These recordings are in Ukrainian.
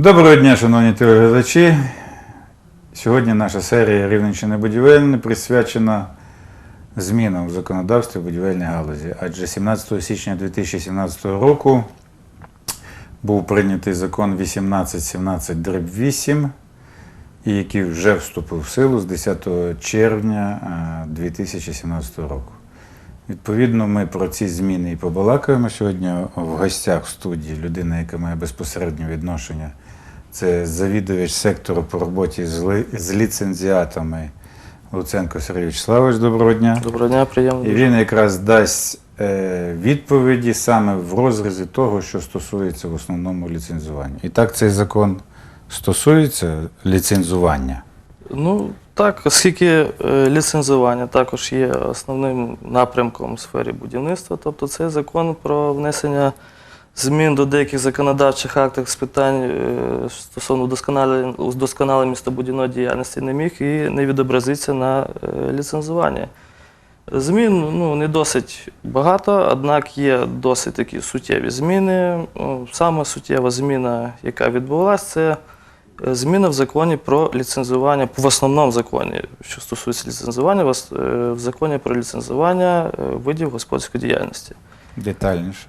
Доброго дня, шановні телеглядачі. Сьогодні наша серія Рівненщина будівельне присвячена змінам в законодавстві будівельній галузі. Адже 17 січня 2017 року був прийнятий закон 1817 8, і який вже вступив в силу з 10 червня е, 2017 року. Відповідно, ми про ці зміни і побалакаємо сьогодні в гостях в студії. Людина, яка має безпосереднє відношення, це завідувач сектору по роботі з, ли- з ліцензіатами Луценко Сергій Вячеславович. Доброго дня. Доброго дня, приємно. І він якраз дасть е, відповіді саме в розрізі того, що стосується в основному ліцензування. І так цей закон стосується ліцензування. Ну так, оскільки е, ліцензування також є основним напрямком у сфері будівництва, тобто цей закон про внесення змін до деяких законодавчих актів з питань е, стосовно удосконалення містобудівної діяльності не міг і не відобразиться на е, ліцензуванні. Змін ну, не досить багато, однак є досить такі суттєві зміни. Саме суттєва зміна, яка відбулася, це е, зміна в законі про ліцензування, в основному законі, що стосується ліцензування, в е, в законі про ліцензування е, видів господарської діяльності. Детальніше.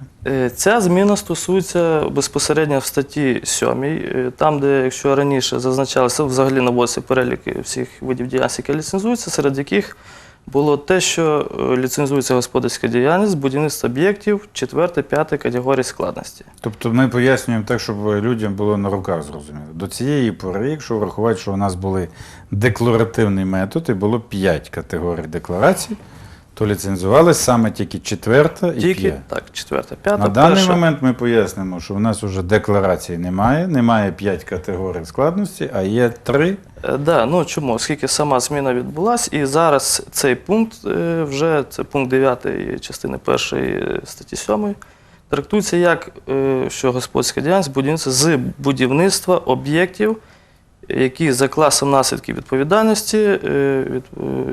Ця зміна стосується безпосередньо в статті 7, е, там, де якщо раніше зазначалося, взагалі наводиться перелік всіх видів діяльності, які ліцензуються, серед яких було те, що е, ліцензується господарська діяльність, будівництво об'єктів 4-5 категорії складності. Тобто ми пояснюємо так, щоб людям було на руках зрозуміло. До цієї пори, якщо врахувати, що у нас були декларативний метод і було 5 категорій декларацій, то ліцензувалися саме тільки четверта і Тільки п'ята. так, 4-5. На даний момент ми пояснимо, що в нас вже декларацій немає, немає 5 категорій складності, а є 3. Е, Да, ну чому? Оскільки сама зміна відбулася, і зараз цей пункт е, вже це пункт 9 частини 1 статті 7, трактується як е, що господарська діяльність будівництва з будівництва об'єктів, які за класом наслідків відповідальності е, е,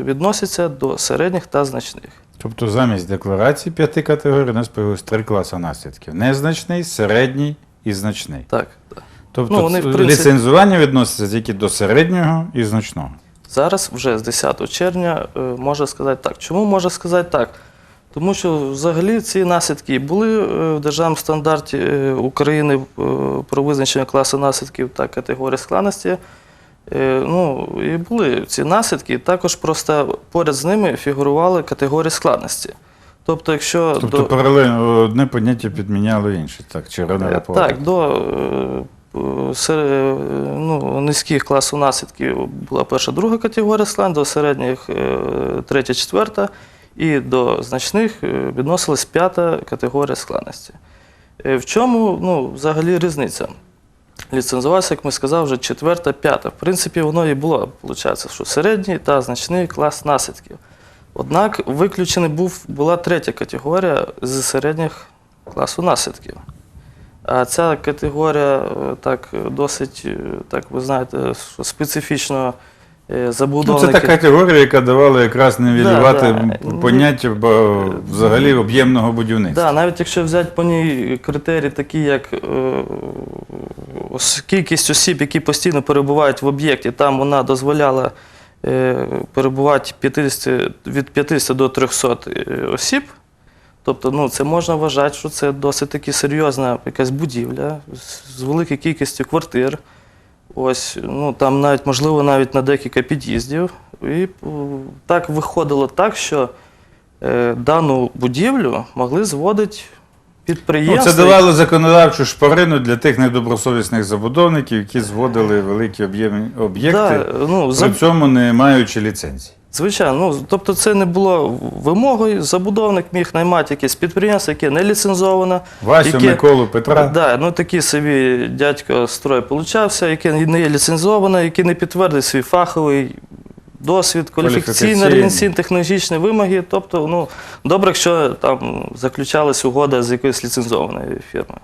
відносяться до середніх та значних. Тобто замість декларацій 5 категорій у нас появилось 3 класи наслідків: незначний, середній і значний. Так, так. Тобто Ну, вони, в принципі- ліцензування відноситься тільки до середнього і значного. Зараз, вже з 10 червня, е, може сказати так. Чому може сказати так? Тому що взагалі ці наслідки були е, в державному стандарті е, України е, про визначення класу наслідків та категорії складності. Ну, і були ці наслідки, також просто поряд з ними фігурували категорії складності. Тобто, якщо Тобто до... паралельно одне поняття підміняло інше, так, чи рано Так, до ну, низьких класів наслідків була перша, друга категорія склад, до середніх третя, четверта, і до значних е, відносилась п'ята категорія складності. Е, В чому ну, взагалі різниця? Ліцензувався, як ми сказали, вже четверта, п'ята. В принципі, воно і було, виходить, що середній та значний клас наслідків. Однак виключена був, була третя категорія з середніх класу наслідків. А ця категорія е, так досить, так ви знаєте, специфічно е, Ну, це та категорія, яка давала якраз нівелювати Да, да. поняття бо, взагалі об'ємного будівництва. Да, навіть якщо взяти по ній критерії, такі як е, кількість осіб, які постійно перебувають в об'єкті, там вона дозволяла е, перебувати 50, від 50 до 300 е, осіб. Тобто, ну, це можна вважати, що це досить таки серйозна якась будівля з великою кількістю квартир. Ось, ну там навіть, можливо, навіть на декілька під'їздів. І так виходило так, що е, дану будівлю могли зводити Ну, підприємства. це давало законодавчу шпарину для тих недобросовісних забудовників, які зводили великі об'єкти, Да, ну, при за- цьому не маючи ліцензії. Звичайно, ну тобто це не було вимогою. Забудовник міг наймати якесь підприємство, яке не ліцензоване. Васю, яке- Миколу, Петра. Да, ну такий собі дядько строй получався, який не є ліцензований, який не підтвердив свій фаховий досвід, Кваліфікаційні. організаційні, технологічні вимоги. Тобто, ну добре, якщо там заключалась угода з якоюсь ліцензованою фірмою.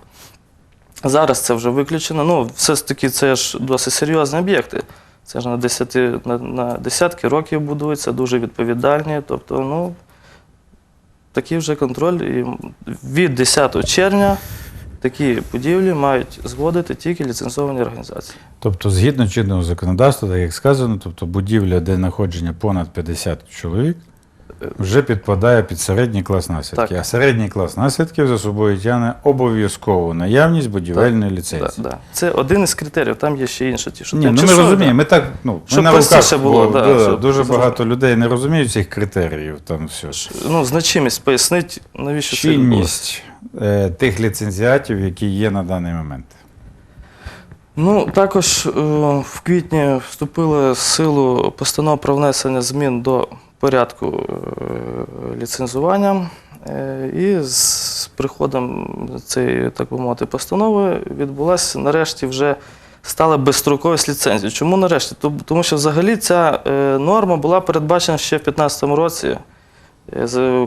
Зараз це вже виключено. Ну, все ж таки, це ж досить серйозні об'єкти. Це ж на, десяти, на, на десятки років будуються, дуже відповідальні. Тобто, ну, такий вже контроль. І від 10 червня такі будівлі мають зводити тільки ліцензовані організації. Тобто, згідно чинного законодавства, так як сказано, тобто будівля, де знаходження понад 50 чоловік, вже підпадає під середній клас наслідки. Так. А середній клас наслідків за собою тягне обов'язкову наявність будівельної Да, ліцензії. да. Це один із критеріїв, там є ще інші. Ті, що Ні, ну ми розуміємо, ми так, ну, ми на руках, було, бо, да, да, щоб дуже зрозуміло. багато людей не розуміють цих критеріїв. Там все. Ну, значимість пояснить, навіщо це відбулося. Чинність е, тих ліцензіатів, які є на даний момент. Ну, також е, в квітні вступила в силу постанова про внесення змін до порядку е, ліцензування. Е, І з приходом цієї, так би мовити, постанови відбулася нарешті вже стала безстроковість ліцензії. Чому нарешті? Тому що взагалі ця е, норма була передбачена ще в 2015 році.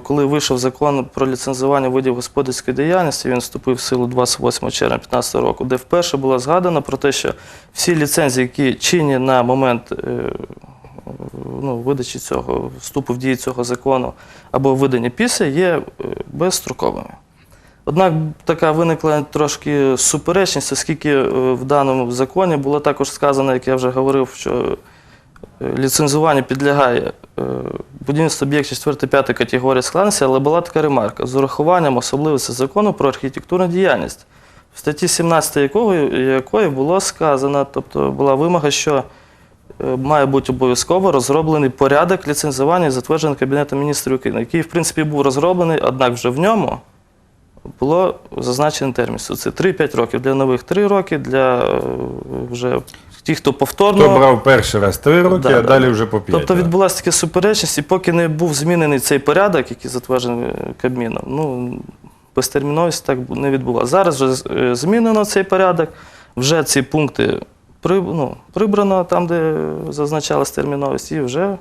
Коли вийшов закон про ліцензування видів господарської діяльності, він вступив в силу 28 червня 2015 року, де вперше було згадано про те, що всі ліцензії, які чинні на момент ну, видачі цього, вступу в дію цього закону або видані після, є е, безстроковими. Однак така виникла трошки суперечність, оскільки е, в даному законі було також сказано, як я вже говорив, що е, ліцензуванню підлягає будівництво об'єктів 4-5 категорії складності, але була така ремарка з урахуванням особливостей закону про архітектурну діяльність, в статті 17 якої, було сказано, тобто була вимога, що має бути обов'язково розроблений порядок ліцензування і затверджений Кабінетом міністрів України, який, в принципі, був розроблений, однак вже в ньому було зазначений термін. Це 3-5 років. Для нових 3 роки, для е, вже тих, хто повторно. Хто брав перший раз три роки, Да, а да, далі да. вже по п'ять. Тобто да. відбулася така суперечність, і поки не був змінений цей порядок, який затверджений е, Кабміном, ну, безтерміновість так не відбулася. Зараз вже е, змінено цей порядок, вже ці пункти при, ну, прибрано там, де зазначалась терміновість, і вже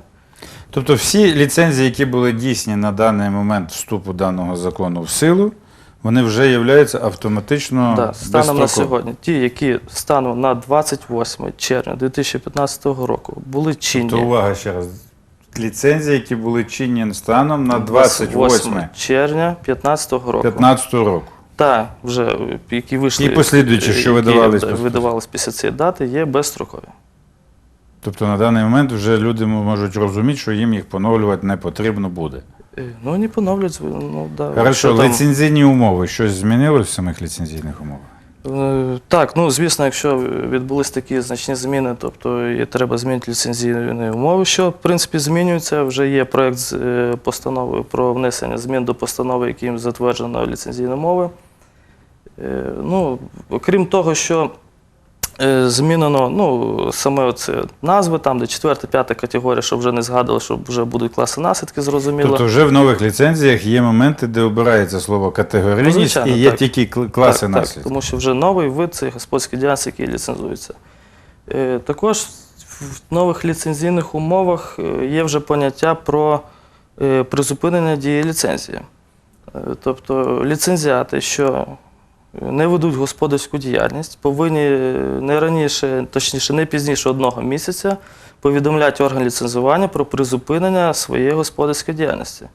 Тобто всі ліцензії, які були дійсні на даний момент вступу даного закону в силу, вони вже являються автоматично да, станом на сьогодні, ті, які станом на 28 червня 2015 року були чинні. То увага ще раз. Ліцензії, які були чинні станом на 28 червня 2015 року. 15 року. Та вже е, які вийшли І послідуючі, що е, видавались які, після- видавались після цієї дати, є безстрокові. Тобто на даний момент вже люди можуть розуміти, що їм їх поновлювати не потрібно буде. Е, Ну, вони поновлюють. Ну, да, Хорошо, там- ліцензійні умови. Щось змінилось в самих ліцензійних умовах? Е, Так, ну звісно, якщо відбулись такі значні зміни, тобто і треба змінити ліцензійні умови, що в принципі змінюється. Вже є е, постанови про внесення змін до постанови, яким затверджено ліцензійні умови. Е, Ну, окрім того, що е, змінено ну, саме оце назви, там, де 4-5 категорія, щоб вже не згадували, що вже будуть класи наслідки, зрозуміло. Тобто вже в нових ліцензіях є моменти, де обирається слово категорійність Ну, звичайно, і є так. тільки класи так, наслідків. Так, тому що вже новий вид це господарський діяльність, який ліцензується. Е, також в нових ліцензійних умовах є вже поняття про призупинення дії ліцензії. Тобто ліцензіати, що не ведуть господарську діяльність, повинні е, не раніше, точніше, не пізніше одного місяця повідомляти орган ліцензування про призупинення своєї господарської діяльності.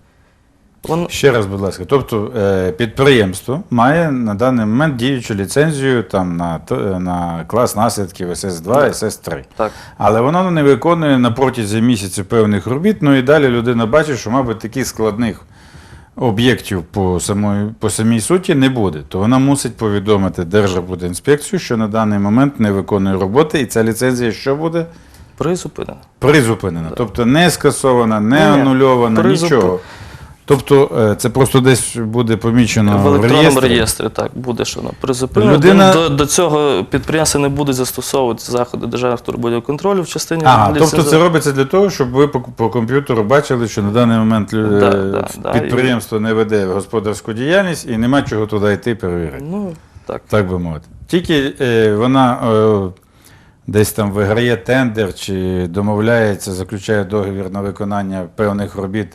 Вон, Ще раз, будь ласка, тобто е, підприємство має на даний момент діючу ліцензію там, на, на клас наслідків СС2, СС3. так, Але воно не виконує на протязі місяців певних робіт, ну і далі людина бачить, що, мабуть, таких складних об'єктів по, самої, по самій суті не буде. То вона мусить повідомити Держарбудінспекцію, що на даний момент не виконує роботи, і ця ліцензія що буде? Призупинена. Призупинена. Тобто не скасована, не Ні-ні, анульована, призуп- нічого. Тобто е, це просто десь буде помічено в електронному реєстрі. реєстрі так буде, що воно призупинено. Людина- До, до цього підприємства не будуть застосовувати заходи державного турбудівконтролю в частині Ага, тобто це робиться для того, щоб ви по, по комп'ютеру бачили, що на даний момент лю- Да, да, да, підприємство не веде господарську діяльність і нема чого туди йти перевіряти, Ну, так. так би мовити. Тільки е, вона е, десь там виграє тендер чи домовляється, заключає договір на виконання певних робіт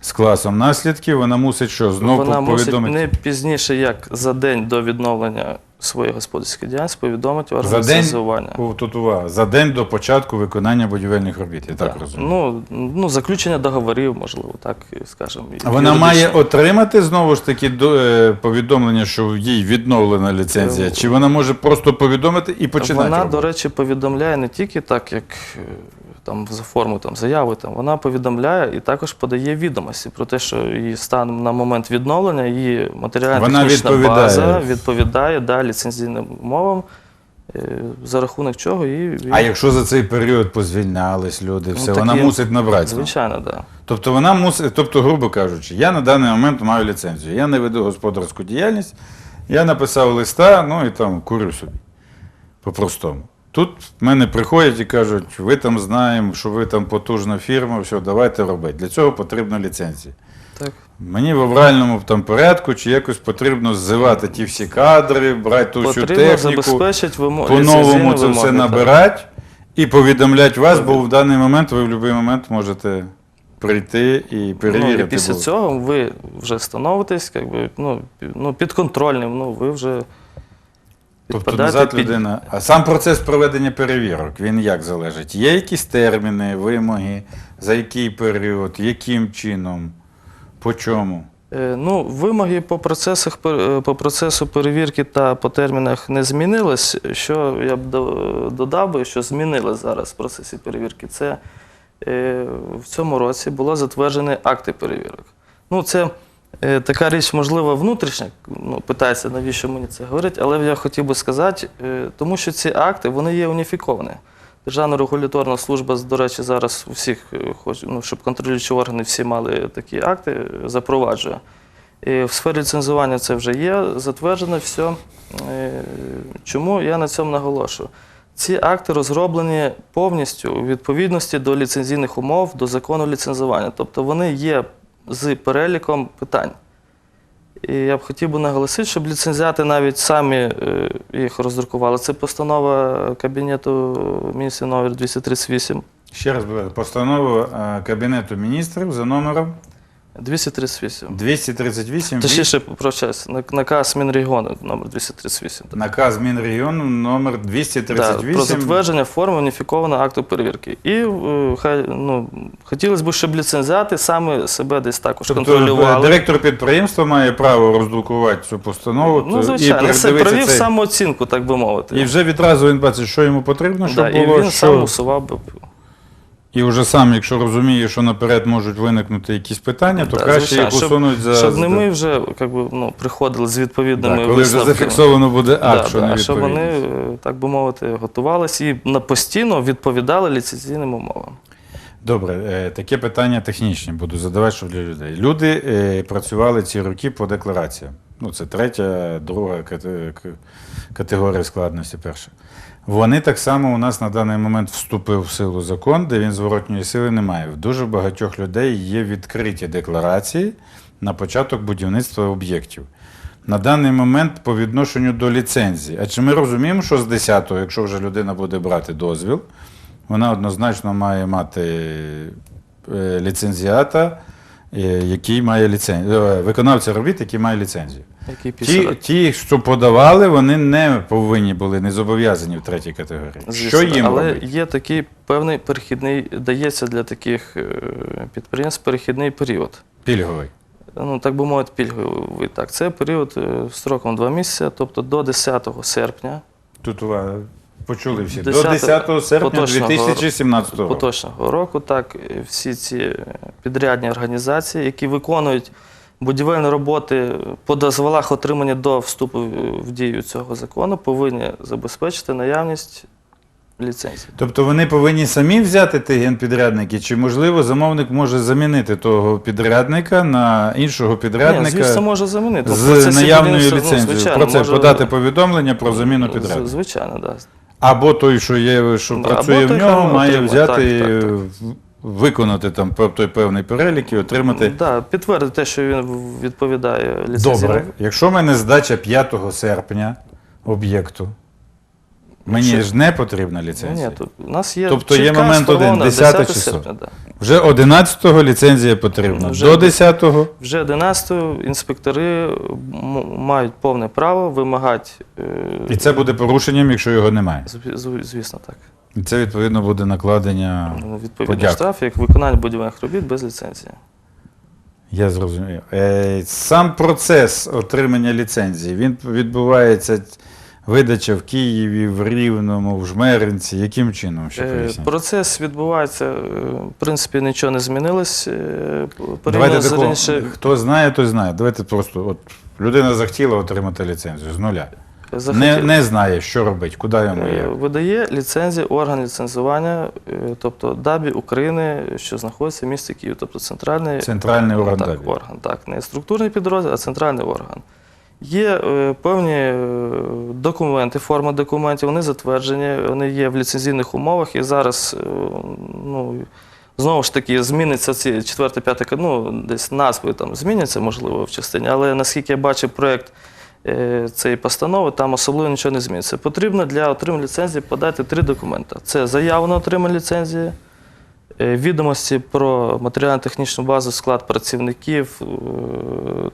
з класом наслідків, вона мусить що? Знову Вона мусить повідомити. не пізніше, як за день до відновлення своєї господарської діяльності, повідомить орган За день, ліцензування. О, тут увага, за день до початку виконання будівельних робіт, я так розумію. Ну, ну, заключення договорів, можливо, так скажемо. Вона має отримати знову ж таки до, е, повідомлення, що їй відновлена ліцензія, Е, чи вона може просто повідомити і починати? Вона, до речі, повідомляє не тільки так, як е, там за форму там, заяви, там, вона повідомляє і також подає відомості про те, що її станом на момент відновлення, її матеріальна технічна відповідає. база відповідає да, ліцензійним умовам, е, за рахунок чого і, А якщо за цей період позвільнялись люди, все, так вона є. мусить набрати. звичайно, так. Да. Тобто вона мусить, тобто, грубо кажучи, я на даний момент маю ліцензію, я не веду господарську діяльність, я написав листа, ну і там курю собі. По-простому. Тут в мене приходять і кажуть, ви там знаємо, що ви там потужна фірма, все, давайте робити. Для цього потрібна ліцензія. Так. Мені в авральному там порядку чи якось потрібно ззивати ті всі кадри, брати ту всю техніку, по-новому це все набирати і повідомляти вас, бо в даний момент ви в будь-який момент можете прийти і перевірити. Ну, і після цього ви вже становитесь, як би, ну, ну, підконтрольним, ну, ви вже Тобто назад під- людина. А сам процес проведення перевірок, він як залежить? Є якісь терміни, вимоги, за який період, яким чином, по чому? Е, Ну, вимоги по, процесах, е, по процесу перевірки та по термінах не змінились. Що я б додав би, що змінилось зараз в процесі перевірки, це е, в цьому році було затверджені акти перевірок. Ну, це така річ, можливо, внутрішня. Ну, питається, навіщо мені це говорить, але я хотів би сказати, е, тому що ці акти вони є уніфіковані. Державна регуляторна служба, до речі, зараз у всіх е, хоч, ну, щоб контролюючі органи всі мали такі акти, е, запроваджує. І в сфері ліцензування це вже є, затверджено все. Е, Чому я на цьому наголошую? Ці акти розроблені повністю у відповідності до ліцензійних умов, до закону ліцензування. Тобто вони є з переліком питань. І я б хотів би наголосити, щоб ліцензіати навіть самі е, їх роздрукували. Це постанова Кабінету міністрів номер 238. Ще раз постанова е, Кабінету міністрів за номером 238. 238 Точніше, прощаюсь, на- наказ Мінрегіону номер 238. так. наказ Мінрегіону номер Да, 238. про затвердження форми уніфікованого акту перевірки. І е, хай, ну, хотілося б, щоб ліцензіати саме себе десь також Тобто контролювали. е, директор підприємства має право роздрукувати цю постанову ну, і це провів цей- самооцінку, так би мовити. І вже відразу він бачить, що йому потрібно, щоб да, і було, він що... сам усував би. І вже сам, якщо розуміє, що наперед можуть виникнути якісь питання, то Да, краще звичайно, їх усунуть за. Щоб не ми вже як би, ну, приходили з відповідними Так, коли вже висновками. зафіксовано буде акт, Да, що да, не щоб вони, е, так би мовити, готувалися і на постійно відповідали ліцензійним умовам. Добре, е, таке питання технічне буду задавати, щоб для людей. Люди е, працювали ці роки по деклараціям. Ну, це третя, друга категорія складності перша. Вони так само у нас на даний момент вступив в силу закон, де він зворотньої сили не має. В дуже багатьох людей є відкриті декларації на початок будівництва об'єктів. На даний момент по відношенню до ліцензії. А чи ми розуміємо, що з 10-го, якщо вже людина буде брати дозвіл, вона однозначно має мати е, ліцензіата, який має ліцензію, виконавця робіт, який має ліцензію. Який Ті, ті, що подавали, вони не повинні були, не зобов'язані в третій категорії. Звісно, що їм але робити? є такий певний перехідний, дається для таких е, підприємств перехідний період. Пільговий. Ну, так би мовити, пільговий. Так, це період е, строком 2 місяці, тобто до 10 серпня Тут у вас почули всі. 10 До 10 серпня поточного 2017 року. поточного року, так, всі ці підрядні організації, які виконують будівельні роботи по дозволах, отримані до вступу в дію цього закону, повинні забезпечити наявність ліцензії. Тобто вони повинні самі взяти ті генпідрядники, чи можливо замовник може замінити того підрядника на іншого підрядника Ні, звісно, може замінити. З наявною ну, ліцензією. звичайно, Про це може- подати повідомлення про заміну підрядника. Звичайно, так. Да. Або той, що є, що Да, працює в нього, має отримує. взяти, Так, так, так. виконати там той певний перелік і отримати. Да, підтвердити те, що він відповідає ліцензії. Добре, якщо в мене здача 5 серпня об'єкту, мені ж не потрібна ліцензія. ні, тут у нас є Тобто є чітка момент один, сформована 10 10 число. серпня. Да. Вже 11-го ліцензія потрібна. Вже- До 10-го Вже 11 інспектори м- мають повне право вимагати, е, і це буде порушенням, якщо його немає. зв- зв- звісно, так. І це відповідно буде накладення. Відповідний подяк. штраф як виконання будівельних робіт без ліцензії. Я зрозумів. Е, Сам процес отримання ліцензії він відбувається видача в Києві, в Рівному, в Жмеринці. Яким чином ще Е, поясніть? Процес відбувається, е, в принципі, нічого не змінилось. е, Давайте з такого, раніше. хто знає, той знає. Давайте просто от людина захотіла отримати ліцензію з нуля. Не, не знає, що робити, куди йому Е, є. Видає ліцензії орган ліцензування, е, тобто ДАБІ України, що знаходиться в місті Київ, тобто центральний Центральний орган так, ДАБІ. орган. Так, не структурний підрозділ, а центральний орган. Є е, певні е, документи, форма документів, вони затверджені, вони є в ліцензійних умовах, і зараз е, ну, знову ж таки зміниться ці 4 5 ну, десь назви там зміняться, можливо, в частині, але наскільки я бачив проєкт цієї постанови, там особливо нічого не зміниться. Потрібно для отримання ліцензії подати три документи: це заяву на отримання ліцензії. Е, Відомості про матеріально-технічну базу, склад працівників, е,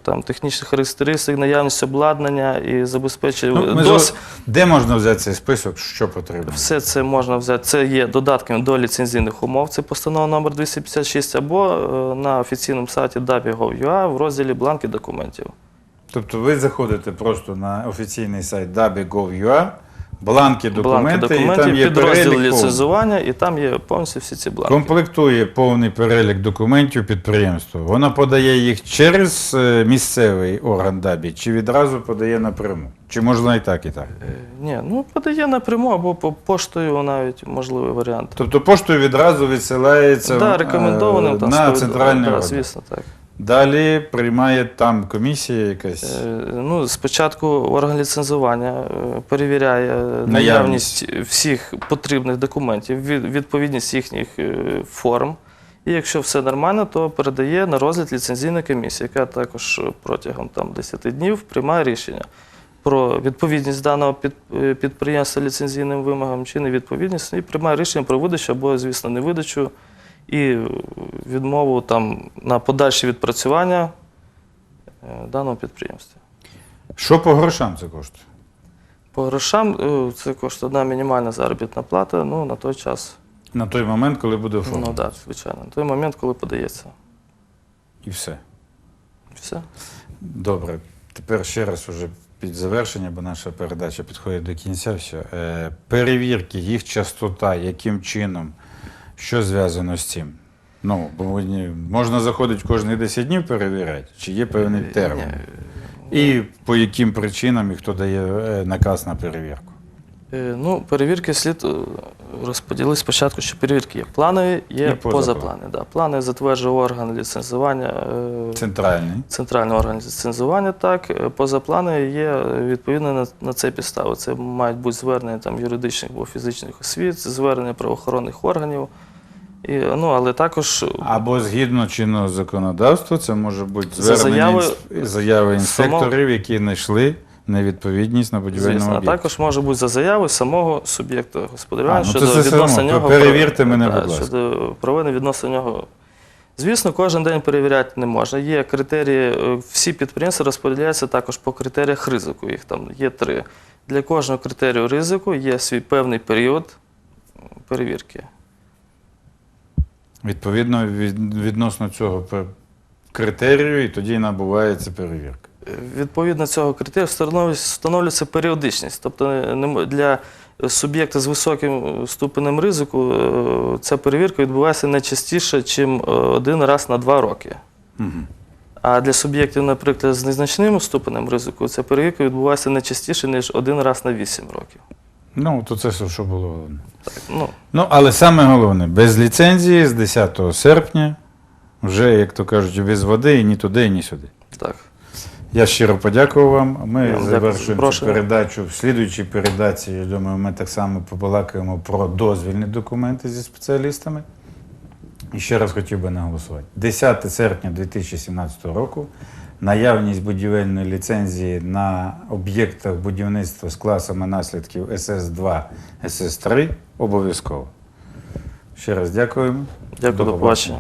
там, технічних характеристик, наявність обладнання і забезпечення. Ну, дос- Де можна взяти цей список, що потрібно? Все це можна взяти. Це є додатками до ліцензійних умов. Це постанова номер 256 або е, на офіційному сайті DABI.gov.ua в розділі бланки документів. Тобто ви заходите просто на офіційний сайт dabi.gov.ua, бланки документи, бланки і там документів, є підрозділ перелік повний. ліцензування, і там є повністю всі ці бланки. Комплектує повний перелік документів підприємство. Воно подає їх через е, місцевий орган ДАБІ, чи відразу подає напряму? Чи можна і так, і так? Е, Ні, ну подає напряму або по поштою навіть можливий варіант. Тобто поштою відразу відсилається е, рекомендованим там на центральний да, орган. звісно, так. Далі приймає там комісія якась. Е, Ну, спочатку орган ліцензування е, перевіряє наявність всіх потрібних документів, відповідність їхніх е, форм. І якщо все нормально, то передає на розгляд ліцензійна комісія, яка також протягом там, 10 днів приймає рішення про відповідність даного підприємства ліцензійним вимогам чи невідповідність, і приймає рішення про видачу або, звісно, невидачу і відмову там, на подальше відпрацювання е, даного підприємства. Що по грошам це коштує? По грошам е, це коштує одна мінімальна заробітна плата ну, на той час. На той момент, коли буде оформлено. Ну так, звичайно. На той момент, коли подається. І все. Все. Добре. Тепер ще раз уже під завершення, бо наша передача підходить до кінця. Все. Е, перевірки, їх частота, яким чином, що зв'язано з цим? Ну, можна заходити кожні 10 днів перевіряти, чи є певний термін? І по яким причинам і хто дає е, наказ на перевірку? Е, Ну, перевірки слід е, розподілити спочатку, що перевірки є планові, є І позаплани. Да. Плани затверджує орган ліцензування, е, Центральний. центральний орган ліцензування, так. Позаплани є відповідно на, на це підстави. Це мають бути звернення там, юридичних або фізичних освіт, звернення правоохоронних органів. І, ну, але також Або згідно чинного законодавства, це може бути За звернення заяви інс- заяви інспекторів, які знайшли невідповідність на будівельному Звісно, а об'єкті. також може бути за заявою самого суб'єкта господарювання А, ну, щодо це все відносно одно. нього. Перевірте мене, будь ласка. Щодо проведення відносно нього. Звісно, кожен день перевіряти не можна. Є критерії, е, всі підприємства розподіляються також по критеріях ризику. Їх там є три. Для кожного критерію ризику є свій певний період м, перевірки. Відповідно, від, відносно цього пе- критерію, і тоді набувається перевірка. Відповідно цього критерію встановлюється- періодичність. Тобто е, для суб'єкта з високим е, ступенем ризику е, ця перевірка відбувається не частіше, ніж один раз на два роки. Угу. А для суб'єктів, наприклад, з незначним ступенем ризику, ця перевірка відбувається не частіше, ніж один раз на 8 років. Ну, то це все, що було головне. Так, ну, Ну, але саме головне, без ліцензії з 10 серпня, вже, як то кажуть, без води і ні туди, і ні сюди. так. Я щиро подякував вам. Ми Я дякую завершуємо цю передачу. В слідуючій передачі, я думаю, ми так само побалакаємо про дозвільні документи зі спеціалістами. І ще раз хотів би наголосувати. 10 серпня 2017 року наявність будівельної ліцензії на об'єктах будівництва з класами наслідків СС2, СС3 обов'язково. Ще раз дякуємо. Дякую, до побачення.